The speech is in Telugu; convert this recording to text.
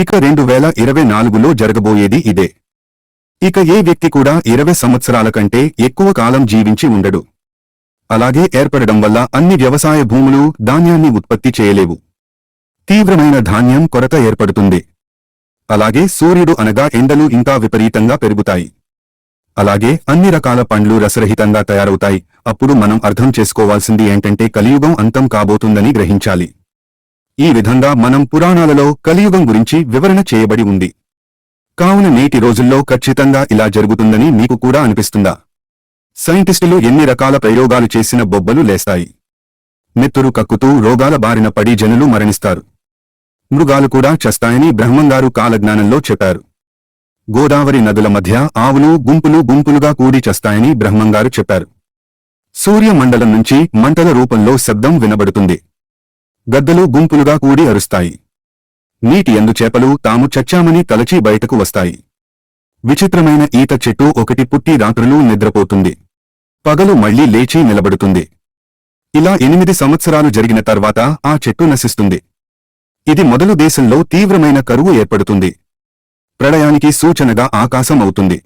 ఇక రెండు వేల ఇరవై నాలుగులో జరగబోయేది ఇదే. ఇక ఏ వ్యక్తి కూడా ఇరవై సంవత్సరాల కంటే ఎక్కువ కాలం జీవించి ఉండడు. అలాగే ఏర్పడడం వల్ల అన్ని వ్యవసాయ భూములు ధాన్యాన్ని ఉత్పత్తి చేయలేవు. తీవ్రమైన ధాన్యం కొరత ఏర్పడుతుంది. అలాగే సూర్యుడు అనగా ఎండలు ఇంకా విపరీతంగా పెరుగుతాయి. అలాగే అన్ని రకాల పండ్లు రసరహితంగా తయారవుతాయి. అప్పుడు మనం అర్థం చేసుకోవాల్సింది ఏంటంటే కలియుగం అంతం కాబోతుందని గ్రహించాలి. ఈ విధంగా మనం పురాణాలలో కలియుగం గురించి వివరణ చేయబడి ఉంది. కావున నేటి రోజుల్లో ఖచ్చితంగా ఇలా జరుగుతుందని మీకు కూడా అనిపిస్తుందా? సైంటిస్టులు ఎన్ని రకాల ప్రయోగాలు చేసిన బొబ్బలు లేస్తాయి. నెత్తురు కక్కుతూ రోగాల బారిన పడి జనులు మరణిస్తారు. మృగాలు కూడా చస్తాయని బ్రహ్మంగారు కాలజ్ఞానంలో చెప్పారు. గోదావరి నదుల మధ్య ఆవులు గుంపులు గుంపులుగా కూడి చస్తాయని బ్రహ్మంగారు చెప్పారు. సూర్యమండలం నుంచి మంటల రూపంలో శబ్దం వినబడుతుంది. గద్దలు గుంపులుగా కూడి అరుస్తాయి. నీటి ఎందు చేపలు తాము చచ్చామని తలచి బయటకు వస్తాయి. విచిత్రమైన ఈత చెట్టు ఒకటి పుట్టి రాత్రులు నిద్రపోతుంది. పగలు మళ్ళీ లేచి నిలబడుతుంది. ఇలా ఎనిమిది సంవత్సరాలు జరిగిన తర్వాత ఆ చెట్టు నశిస్తుంది. ఇది మొదలు దేశంలో తీవ్రమైన కరువు ఏర్పడుతుంది. ప్రళయానికి సూచనగా ఆకాశం అవుతుంది.